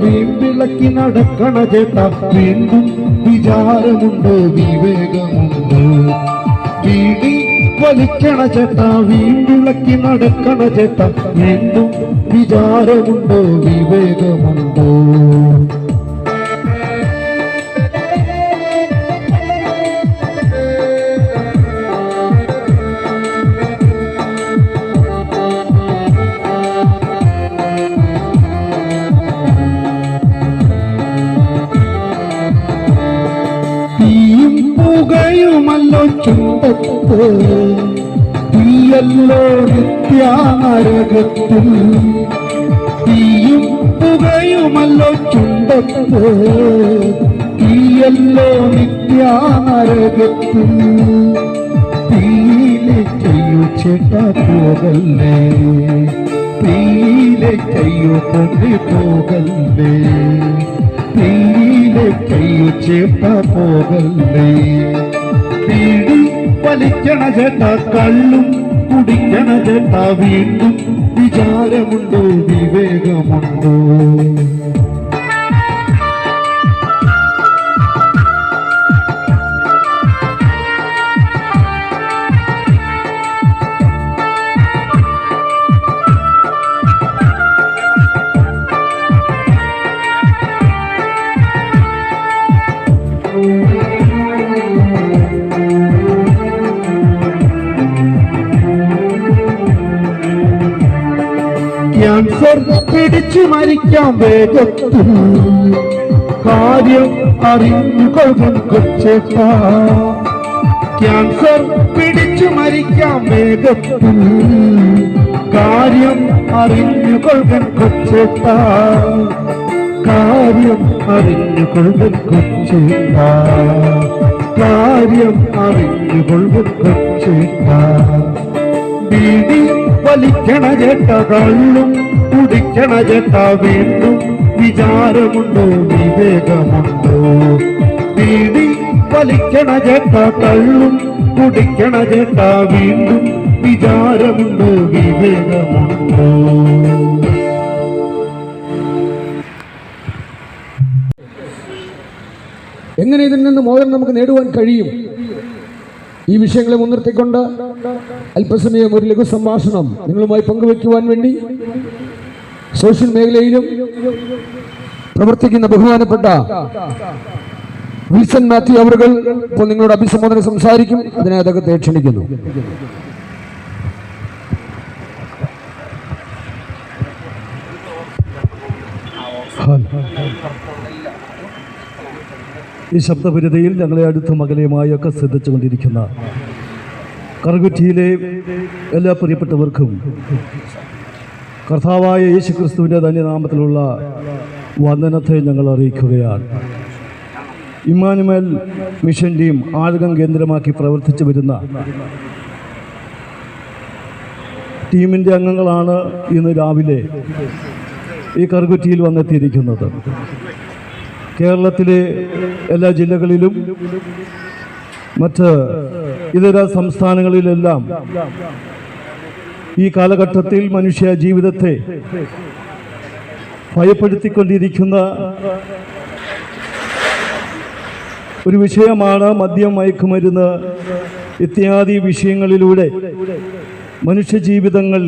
വീമ്പിളക്കി നടക്കണ ചേട്ടാ? വീണ്ടും വിചാരമുണ്ട് വിവേകമുണ്ട്. വീടി വലിക്കണ ചേട്ടാ വീണ്ടിളക്കി നടക്കണ ചേട്ടാ. വീണ്ടും വിചാരമുണ്ട് വിവേകമുണ്ട്. ചുണ്ടത്ത് തീയല്ലോ നിത്യാനരകത്തിൽ തീയും പുകയുമല്ലോ ചുണ്ടത്ത് തീയല്ലോ നിത്യാനരകത്തിൽ തീയിലെ ചെയ്യൂ ചേട്ട പോകല്ലേ തീയിലെ ചെയ്യൂ പൊങ്ങി പോകല്ലേ തീയിലെ ചെയ്യൂ ചേട്ട പോകല്ലേ തീടി വലിക്കണ ചേട്ട കള്ളും കുടിക്കണ ചേട്ട വീണ്ടും വിചാരമുണ്ടോ വിവേകമുണ്ടോ? പിടിച്ചു മരിക്കാൻ വേഗത്തിൽ. കാര്യം അറിഞ്ഞു കൊള്ളും കൊച്ചേട്ട. ക്യാൻസർ പിടിച്ചു മരിക്കാൻ വേഗത്തിൽ. കാര്യം അറിഞ്ഞു കൊള്ളും കൊച്ചേട്ട. കാര്യം അറിഞ്ഞു കൊള്ളും കൊച്ചേട്ട. കാര്യം അറിഞ്ഞു കൊള്ളും കൊച്ചേട്ട. വലിക്കണ കേട്ട കള്ളും കുടിക്കണ ചേട്ടാ വീണ്ടും വിചാരമുണ്ടോ? വിവേകമുണ്ടോ? വീടി വലിക്കണ ചേട്ടാ തള്ളും കുടിക്കണ ചേട്ടാ വീണ്ടും വിചാരമുണ്ടോ? വിവേകമുണ്ടോ? എങ്ങനെ ഇതിൽ നിന്ന് മോചനം നമുക്ക് നേടുവാൻ കഴിയും? ഈ വിഷയങ്ങളെ മുൻനിർത്തിക്കൊണ്ട് അല്പസമയം ഒരു ലഘു സംഭാഷണം നിങ്ങളുമായി പങ്കുവയ്ക്കുവാൻ വേണ്ടി സോഷ്യൽ മേഖലയിലും പ്രവർത്തിക്കുന്ന ബഹുമാനപ്പെട്ട വിൽസൺ മാത്യു അവറുകൾ ഇപ്പോൾ നിങ്ങളോട് അഭിസംബോധന സംസാരിക്കും. അതിനെ അദ്ദേഹത്തെ ക്ഷണിക്കുന്നു. ഈ ശബ്ദപരിധിയിൽ ഞങ്ങളെ അടുത്ത മകലെയുമായൊക്കെ ശ്രദ്ധിച്ചുകൊണ്ടിരിക്കുന്ന കറുകുറ്റിയിലെ എല്ലാ പ്രിയപ്പെട്ടവർക്കും കർത്താവായ യേശു ക്രിസ്തുവിന്റെ ധന്യനാമത്തിലുള്ള വന്ദനത്തെ ഞങ്ങൾ അറിയിക്കുകയാണ്. ഇമ്മാനുമൽ മിഷൻ ടീം ആഴകം കേന്ദ്രമാക്കി പ്രവർത്തിച്ചു വരുന്ന ടീമിന്റെ അംഗങ്ങളാണ് ഇന്ന് രാവിലെ ഈ കറുകുറ്റിയിൽ വന്നെത്തിയിരിക്കുന്നത്. കേരളത്തിലെ എല്ലാ ജില്ലകളിലും മറ്റ് ഇതര സംസ്ഥാനങ്ങളിലെല്ലാം ഈ കാലഘട്ടത്തിൽ മനുഷ്യ ജീവിതത്തെ ഭയപ്പെടുത്തിക്കൊണ്ടിരിക്കുന്ന ഒരു വിഷയമാണ് മദ്യം മയക്കുമരുന്ന്. ഇത്യാദി വിഷയങ്ങളിലൂടെ മനുഷ്യജീവിതങ്ങൾ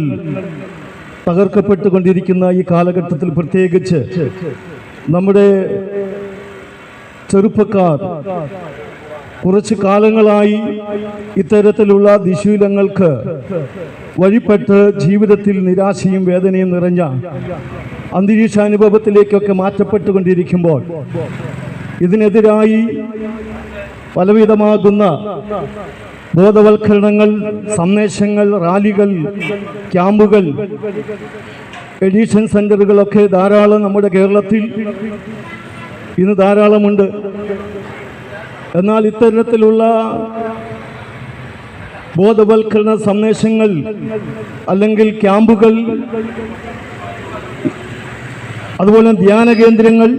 തകർക്കപ്പെട്ടുകൊണ്ടിരിക്കുന്ന ഈ കാലഘട്ടത്തിൽ പ്രത്യേകിച്ച് നമ്മുടെ ചെറുപ്പക്കാർ കുറച്ച് കാലങ്ങളായി ഇത്തരത്തിലുള്ള ദിശീലങ്ങൾക്ക് വഴിപ്പെട്ട് ജീവിതത്തിൽ നിരാശയും വേദനയും നിറഞ്ഞ അന്തരീക്ഷാനുഭവത്തിലേക്കൊക്കെ മാറ്റപ്പെട്ടുകൊണ്ടിരിക്കുമ്പോൾ ഇതിനെതിരായി പലവിധമാകുന്ന ബോധവൽക്കരണങ്ങൾ സന്ദേശങ്ങൾ റാലികൾ ക്യാമ്പുകൾ എഡീഷൻ സെന്ററുകളൊക്കെ ധാരാളം നമ്മുടെ കേരളത്തിൽ ഇന്ന് ധാരാളമുണ്ട്. എന്നാൽ ഇത്തരത്തിലുള്ള ബോധവൽക്കരണ സന്ദേശങ്ങൾ അല്ലെങ്കിൽ ക്യാമ്പുകൾ അതുപോലെ ധ്യാന കേന്ദ്രങ്ങൾ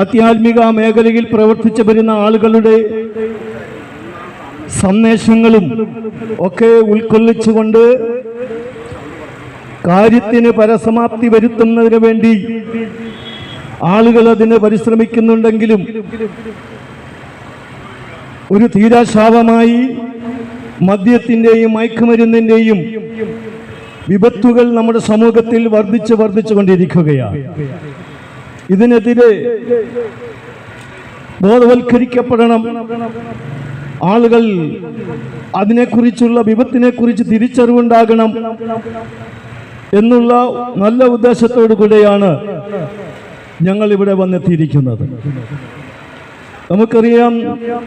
ആധ്യാത്മിക മേഖലയിൽ പ്രവർത്തിച്ചു വരുന്ന ആളുകളുടെ സന്ദേശങ്ങളും ഒക്കെ ഉൾക്കൊള്ളിച്ചുകൊണ്ട് കാര്യത്തിന് പരസമാപ്തി വരുത്തുന്നതിന് വേണ്ടി ആളുകൾ അതിനെ പരിശ്രമിക്കുന്നുണ്ടെങ്കിലും ഒരു തീരാശാപമായി മദ്യത്തിന്റെയും മയക്കുമരുന്നിന്റെയും വിപത്തുകൾ നമ്മുടെ സമൂഹത്തിൽ വർദ്ധിച്ച് വർദ്ധിച്ചു കൊണ്ടിരിക്കുകയാണ്. ഇതിനെതിരെ ബോധവൽക്കരിക്കപ്പെടണം. ആളുകൾ അതിനെക്കുറിച്ചുള്ള വിപത്തിനെക്കുറിച്ച് തിരിച്ചറിവുണ്ടാകണം എന്നുള്ള നല്ല ഉദ്ദേശത്തോടു കൂടെയാണ് ഞങ്ങൾ ഇവിടെ വന്നെത്തിയിരിക്കുന്നത്. നമുക്കറിയാം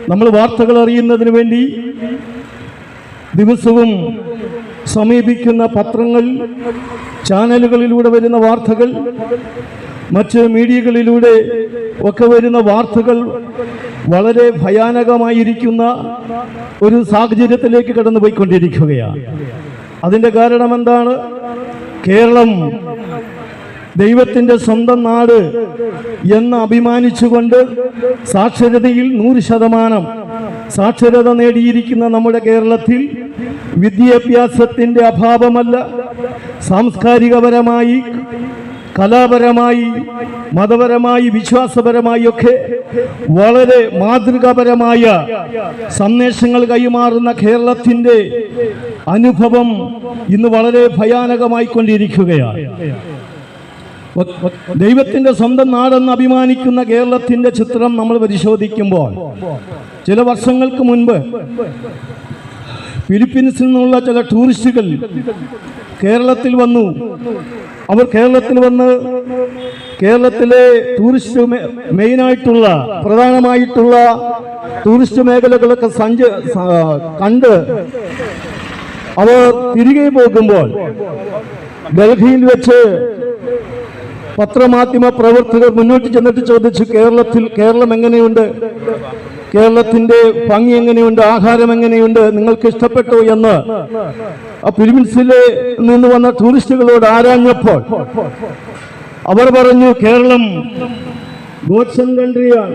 നമ്മൾ വാർത്തകൾ അറിയുന്നതിന് വേണ്ടി ദിവസവും സമീപിക്കുന്ന പത്രങ്ങൾ ചാനലുകളിലൂടെ വരുന്ന വാർത്തകൾ മറ്റ് മീഡിയകളിലൂടെ ഒക്കെ വരുന്ന വാർത്തകൾ വളരെ ഭയാനകമായിരിക്കുന്ന ഒരു സാഹചര്യത്തിലേക്ക് കടന്നുപോയിക്കൊണ്ടിരിക്കുകയാണ്. അതിന്റെ കാരണം എന്താണ്? കേരളം ദൈവത്തിന്റെ സ്വന്തം നാട് എന്ന് അഭിമാനിച്ചുകൊണ്ട് സാക്ഷരതയിൽ നൂറ് ശതമാനം സാക്ഷരത നേടിയിരിക്കുന്ന നമ്മുടെ കേരളത്തിൽ വിദ്യാഭ്യാസത്തിന്റെ അഭാവമല്ല സാംസ്കാരികപരമായി കലാപരമായി മതപരമായി വിശ്വാസപരമായി ഒക്കെ വളരെ മാതൃകാപരമായ സന്ദേശങ്ങൾ കൈമാറുന്ന കേരളത്തിന്റെ അനുഭവം ഇന്ന് വളരെ ഭയാനകമായി ദൈവത്തിന്റെ സ്വന്തം നാടെന്ന് അഭിമാനിക്കുന്ന കേരളത്തിന്റെ ചിത്രം നമ്മൾ പരിശോധിക്കുമ്പോൾ ചില വർഷങ്ങൾക്ക് മുൻപ് ഫിലിപ്പീൻസിൽ നിന്നുള്ള ചില ടൂറിസ്റ്റുകൾ കേരളത്തിൽ വന്നു. അവർ കേരളത്തിൽ വന്ന് കേരളത്തിലെ ടൂറിസ്റ്റ് മെയിനായിട്ടുള്ള പ്രധാനമായിട്ടുള്ള ടൂറിസ്റ്റ് മേഖലകളൊക്കെ സഞ്ച കണ്ട് അവർ തിരികെ പോകുമ്പോൾ ഡൽഹിയിൽ വെച്ച് പത്രമാധ്യമ പ്രവർത്തകർ മുന്നോട്ട് ചെന്നിട്ട് ചോദിച്ചു കേരളത്തിൽ കേരളം എങ്ങനെയുണ്ട്? കേരളത്തിന്റെ ഭംഗി എങ്ങനെയുണ്ട്? ആഹാരം എങ്ങനെയുണ്ട്? നിങ്ങൾക്ക് ഇഷ്ടപ്പെട്ടു എന്ന്? ആ പിരിമിൻസിലെ നിന്ന് വന്ന ടൂറിസ്റ്റുകളോട് ആരാഞ്ഞപ്പോൾ അവർ പറഞ്ഞു കേരളം ഗോഡ്സൺ കൺട്രിയാണ്.